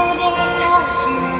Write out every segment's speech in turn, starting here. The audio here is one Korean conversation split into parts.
모든 것이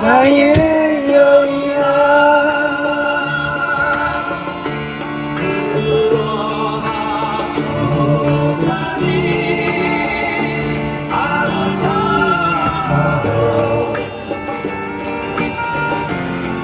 바다의 여인아 구원하 도사니 아름다워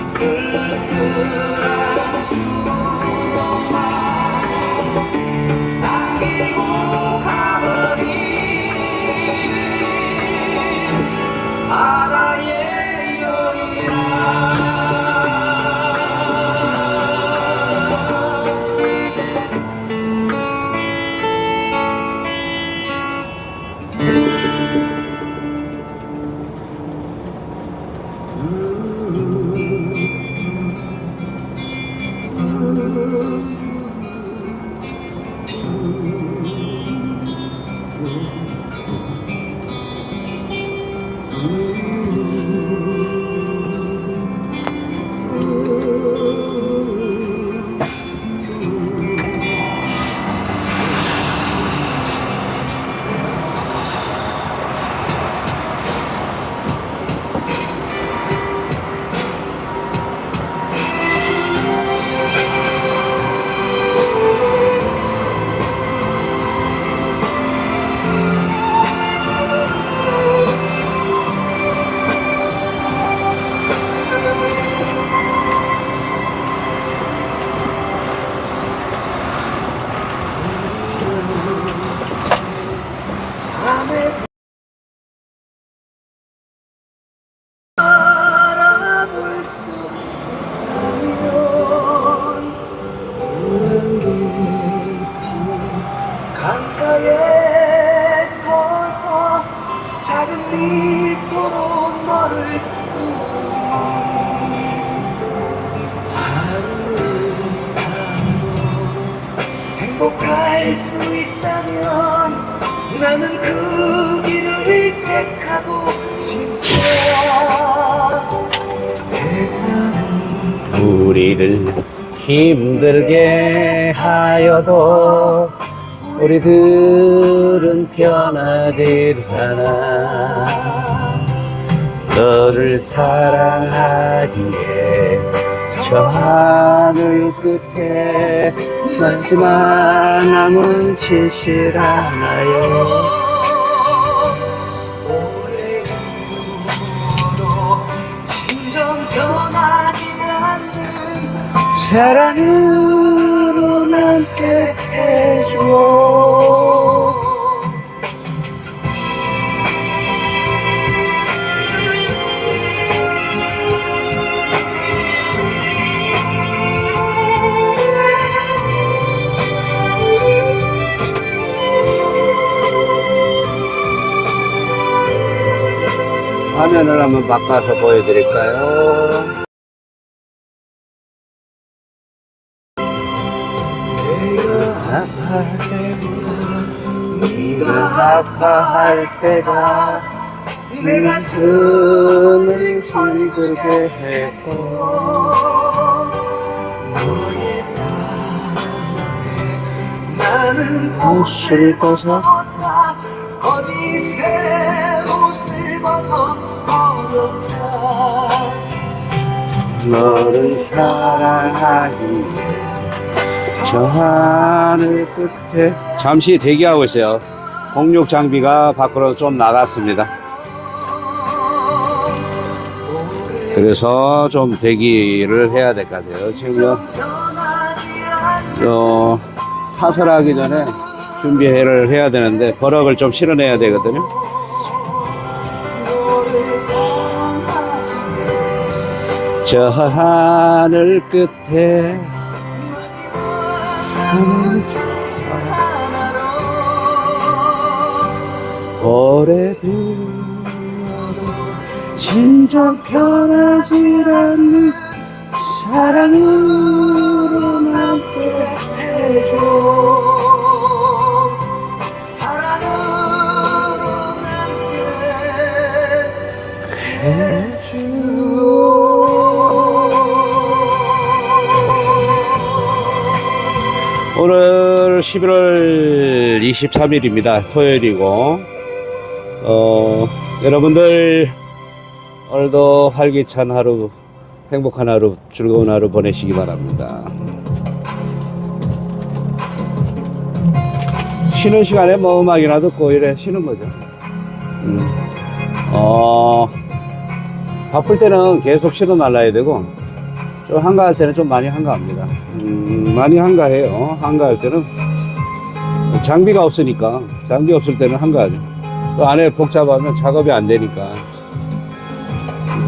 쓸쓸한 주 행복할 수 있다면 나는 그 길을 택하고 싶어. 세상이 우리를 힘들게 하여도 우리들은 변하질 않아. 너를 사랑하기에 저 하늘 끝에 마지막 남은 진실 하나요. 사랑으로 남게 해줘 화면을 한번 바꿔서 보여드릴까요? 내가 아파할 때보다 네가 아파할 때가 내 가슴을 철들게 했고 너의 사랑 앞에 나는 옷을 벗었다 거짓의 옷을 벗 너를 사랑하기에 저 하늘 끝에 잠시 대기하고 있어요. 공육 장비가 밖으로 좀 나갔습니다. 그래서 좀 대기를 해야 될 것 같아요. 지금 어, 파설하기 전에 준비를 해야 되는데 버럭을 좀 실어내야 되거든요 저 하늘 끝에 오래돼도 진정 변하지 않는 사랑으로 남게 해줘 11월 23일입니다. 토요일이고, 어, 여러분들 오늘도 활기찬 하루, 행복한 하루, 즐거운 하루 보내시기 바랍니다. 쉬는 시간에 뭐 음악이나 듣고 이래 쉬는 거죠. 음. 어, 바쁠 때는 계속 실어 날라야 되고, 좀 한가할 때는 좀 많이 한가합니다. 음, 많이 한가해요. 한가할 때는 장비가 없으니까 장비 없을 때는 한가하죠. 또 안에 복잡하면 작업이 안 되니까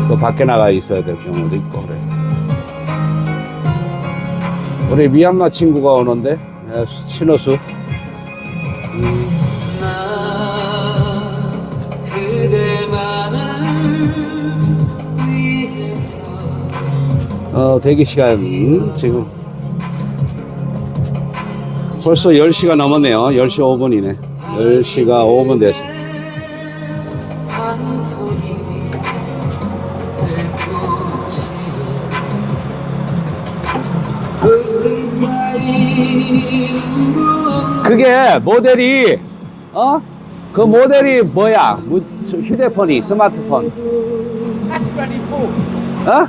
또 밖에 나가 있어야 될 경우도 있고 그래. 우리 미얀마 친구가 오는데 에, 신호수 어, 대기 시간 지금 벌써 10시가 넘었네요. 10시 5분이네. 10시가 5분 됐어. 그 그게 모델이 어? 그 모델이 뭐야? 휴대폰이 스마트폰. 어?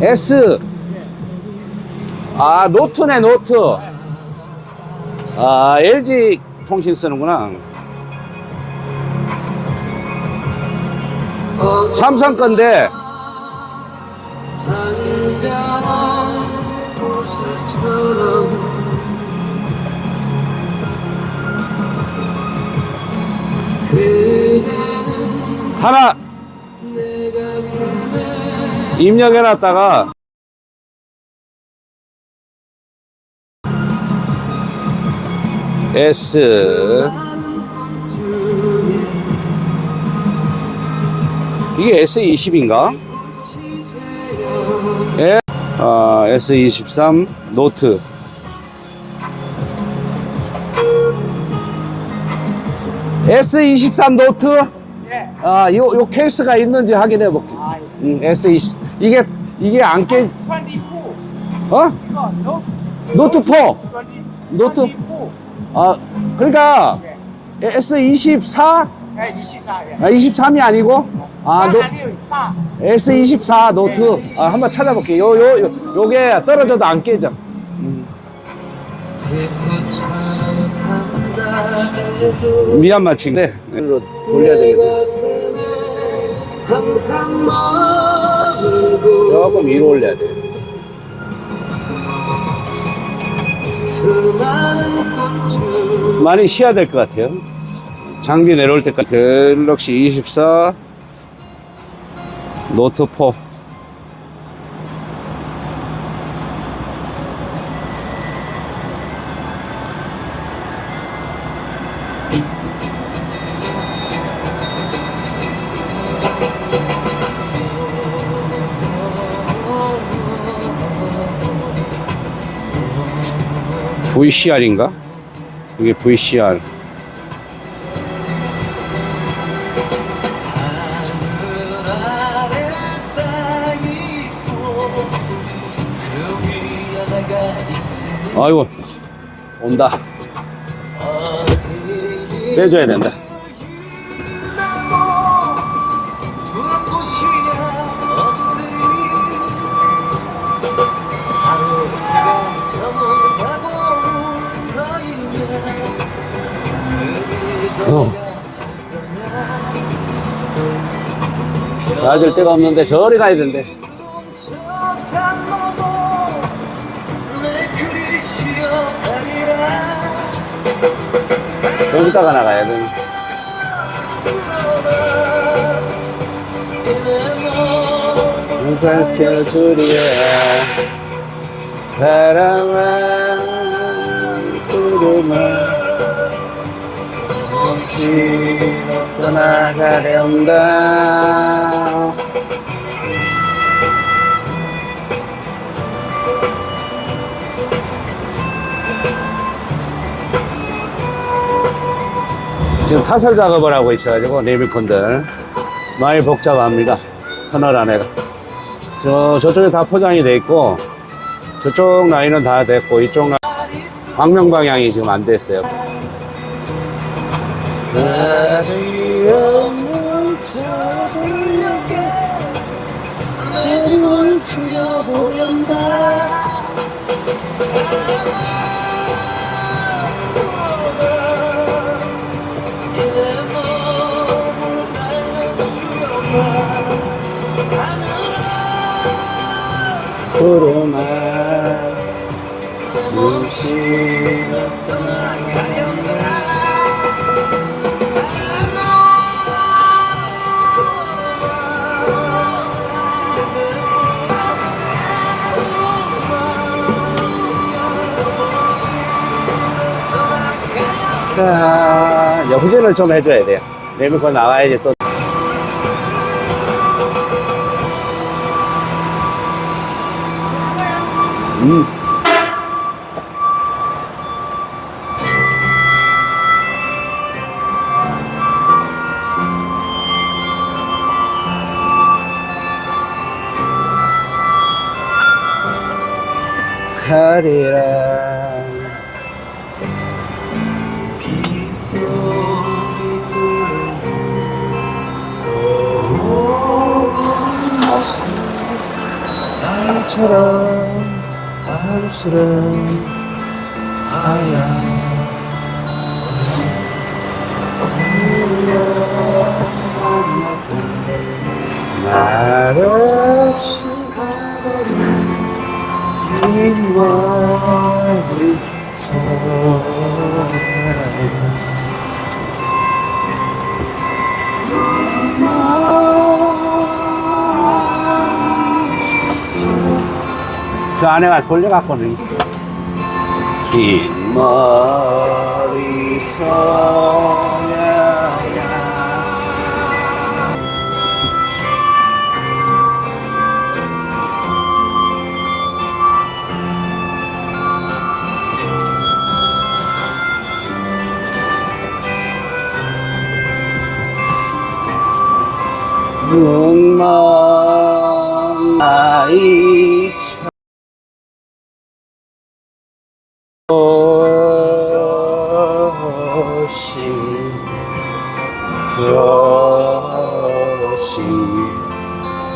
S. 아 노트네 노트. 아 LG 통신 쓰는구나. 삼성 건데 하나 입력해놨다가 S 이게 S20인가? 예, 아, S23 노트. S23 노트? 아, 요, 요 케이스가 있는지 확인해 볼게. 음, S20. 이게, 이게 안 깨, 24 어? 이거 노 노트 4. 20 노트? 24 아, 그러니까 S24? 예, 24 예. 아, 23이 아니고? 아, 노, 아니요 4 S24 노트. 아, 한번 찾아볼게. 요, 요, 요, 요게 떨어져도 안 깨져. 해도 미얀마 친구인데, 이로 돌려야 내 되겠네. 조금 위로 올려야 돼. 많이 쉬어야 될 것 같아요. 장비 내려올 때까지. 갤럭시 24 노트 4. VCR인가? 이게 VCR. 아이고, 온다. 빼줘야 된다. 어. 놔줄 데가 없는데 저리 가야 된대. 여기다가 나가야 돼. 밝혀주리야 사랑아 구름아 없이 떠나가련다. 지금 타설 작업을 하고 있어가지고 네밀콘들 많이 복잡합니다. 터널 안에가. 저, 저쪽에 다 포장이 돼 있고 저쪽 라인은 다 됐고 이쪽 라인 광명 방향이 지금 안 됐어요 내 눈을 그려보련다 아, 후진 을좀 해줘야 돼요. 레미코 나와야지 또. 음. 하리라. 달처럼 달스런 하얀 말없이 가버린 이 머리 저 안에가 돌려갖고는 긴 머리 소녀야 눈먼 아이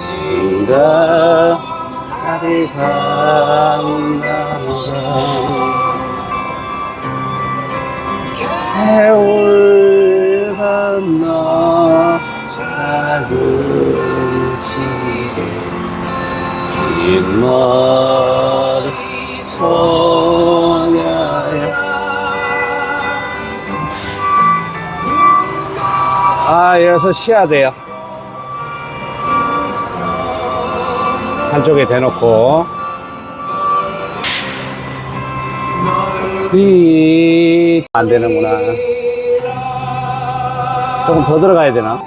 지가 다리 간다 해올 건너 작은 집에 긴 아 여기서 쉬어야 돼요. 한쪽에 대놓고. 이... 안 되는구나. 조금 더 들어가야 되나?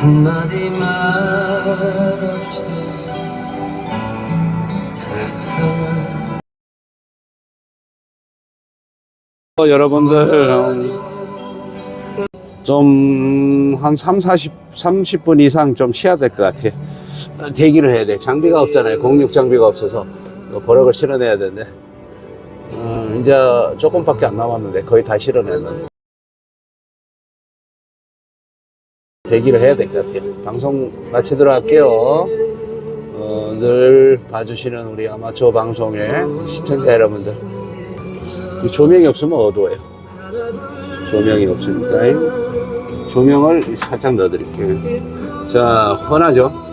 한마디 말 여러분들 좀 한 3, 40, 30분 이상 좀 쉬어야 될 것 같아. 어, 대기를 해야 돼. 장비가 없잖아요. 공육 장비가 없어서 이거 버럭을 실어내야 되는데 어, 이제 조금밖에 안 남았는데 거의 다 실어냈는데 대기를 해야 될 것 같아요. 방송 마치도록 할게요. 어, 늘 봐주시는 우리 아마추어 방송의 시청자 여러분들 이 조명이 없으면 어두워요. 조명이 없으니까 조명을 살짝 넣어드릴게요. 자, 훤하죠?